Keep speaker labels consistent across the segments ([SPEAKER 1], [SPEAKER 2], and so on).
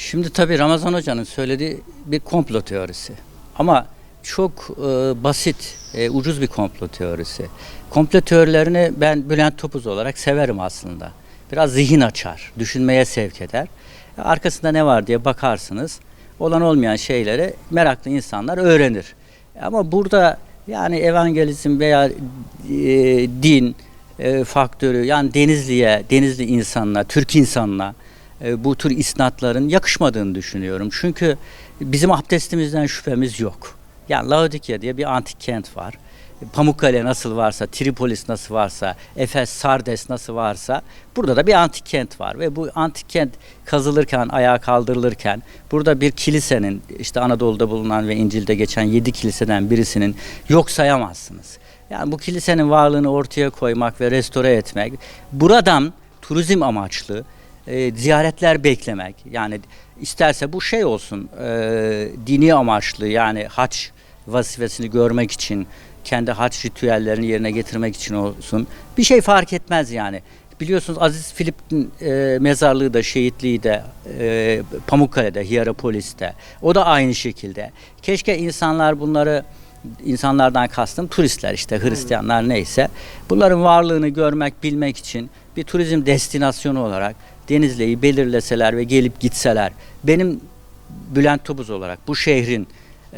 [SPEAKER 1] Şimdi tabii Ramazan Hoca'nın söylediği bir komplo teorisi. Ama çok e, basit, e, ucuz bir komplo teorisi. Komplo teorilerini ben Bülent Topuz olarak severim aslında. Biraz zihin açar, düşünmeye sevk eder. Arkasında ne var diye bakarsınız. Olan olmayan şeyleri meraklı insanlar öğrenir. Ama burada yani evangelizm veya e, din e, faktörü yani Denizli'ye, Denizli insanına, Türk insanına e, bu tür isnatların yakışmadığını düşünüyorum. Çünkü bizim abdestimizden şüphemiz yok. Yani Laodikya diye bir antik kent var. Pamukkale nasıl varsa, Tripolis nasıl varsa, Efes, Sardes nasıl varsa burada da bir antik kent var ve bu antik kent kazılırken, ayağa kaldırılırken burada bir kilisenin işte Anadolu'da bulunan ve İncil'de geçen yedi kiliseden birisinin yok sayamazsınız. Yani bu kilisenin varlığını ortaya koymak ve restore etmek, buradan turizm amaçlı e, ziyaretler beklemek yani isterse bu şey olsun e, dini amaçlı yani haç vazifesini görmek için kendi haç ritüellerini yerine getirmek için olsun bir şey fark etmez yani. Biliyorsunuz Aziz Filip'in e, mezarlığı da şehitliği de e, Pamukkale'de, Hierapolis'te. O da aynı şekilde. Keşke insanlar bunları insanlardan kastım turistler işte Hristiyanlar neyse. Bunların varlığını görmek, bilmek için bir turizm destinasyonu olarak Denizli'yi belirleseler ve gelip gitseler. Benim Bülent Topuz olarak bu şehrin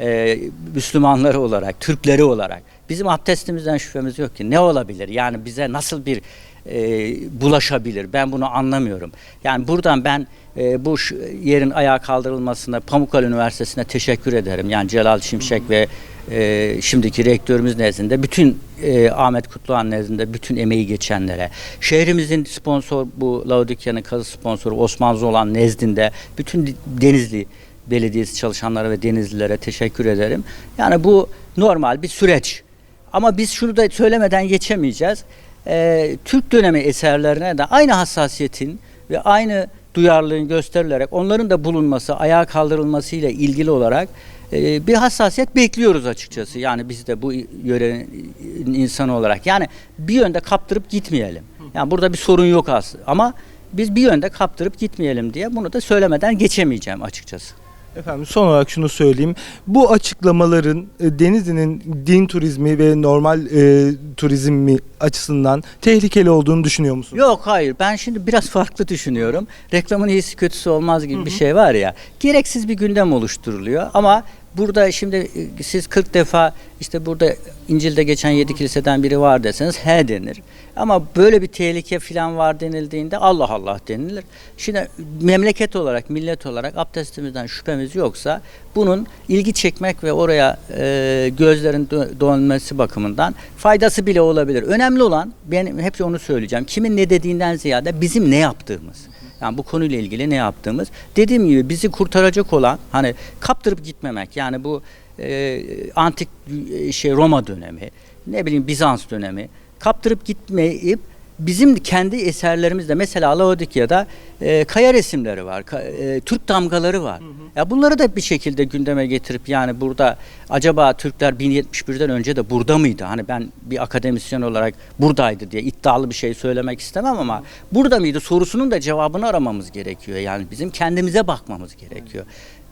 [SPEAKER 1] e, Müslümanları olarak, Türkleri olarak bizim abdestimizden şüphemiz yok ki. Ne olabilir? Yani bize nasıl bir e, bulaşabilir? Ben bunu anlamıyorum. Yani buradan ben e, bu yerin ayağa kaldırılmasına Pamukkale Üniversitesi'ne teşekkür ederim. Yani Celal Şimşek ve e, şimdiki rektörümüz nezdinde bütün e, Ahmet Kutluhan nezdinde bütün emeği geçenlere, şehrimizin sponsor bu Laodikya'nın kazı sponsoru Osman Zolan nezdinde bütün Denizli Belediyesi çalışanlara ve Denizlilere teşekkür ederim. Yani bu normal bir süreç. Ama biz şunu da söylemeden geçemeyeceğiz. Ee, Türk dönemi eserlerine de aynı hassasiyetin ve aynı duyarlılığın gösterilerek onların da bulunması, ayağa kaldırılması ile ilgili olarak e, bir hassasiyet bekliyoruz açıkçası. Yani biz de bu yörenin insanı olarak. Yani bir yönde kaptırıp gitmeyelim. Yani burada bir sorun yok aslında. Ama biz bir yönde kaptırıp gitmeyelim diye bunu da söylemeden geçemeyeceğim açıkçası.
[SPEAKER 2] Efendim son olarak şunu söyleyeyim. Bu açıklamaların e, Denizli'nin din turizmi ve normal e, turizmi açısından tehlikeli olduğunu düşünüyor musunuz?
[SPEAKER 1] Yok hayır ben şimdi biraz farklı düşünüyorum. Reklamın iyisi kötüsü olmaz gibi bir şey var ya. Gereksiz bir gündem oluşturuluyor ama burada şimdi e, siz 40 defa işte burada İncil'de geçen 7 kiliseden biri var deseniz he denir. Ama böyle bir tehlike falan var denildiğinde Allah Allah denilir. Şimdi memleket olarak, millet olarak abdestimizden şüphemiz yoksa bunun ilgi çekmek ve oraya e, gözlerin dö- dönmesi bakımından faydası bile olabilir. Önemli olan benim hep onu söyleyeceğim. Kimin ne dediğinden ziyade bizim ne yaptığımız. Yani bu konuyla ilgili ne yaptığımız. Dediğim gibi bizi kurtaracak olan hani kaptırıp gitmemek. Yani bu e, antik e, şey Roma dönemi, ne bileyim Bizans dönemi kaptırıp gitmeyip bizim kendi eserlerimizde mesela Laodikya'da e, kaya resimleri var, ka- e, Türk damgaları var. Ya bunları da bir şekilde gündeme getirip yani burada acaba Türkler 1071'den önce de burada mıydı? Hani ben bir akademisyen olarak buradaydı diye iddialı bir şey söylemek istemem ama burada mıydı sorusunun da cevabını aramamız gerekiyor. Yani bizim kendimize bakmamız gerekiyor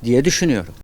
[SPEAKER 1] diye düşünüyorum.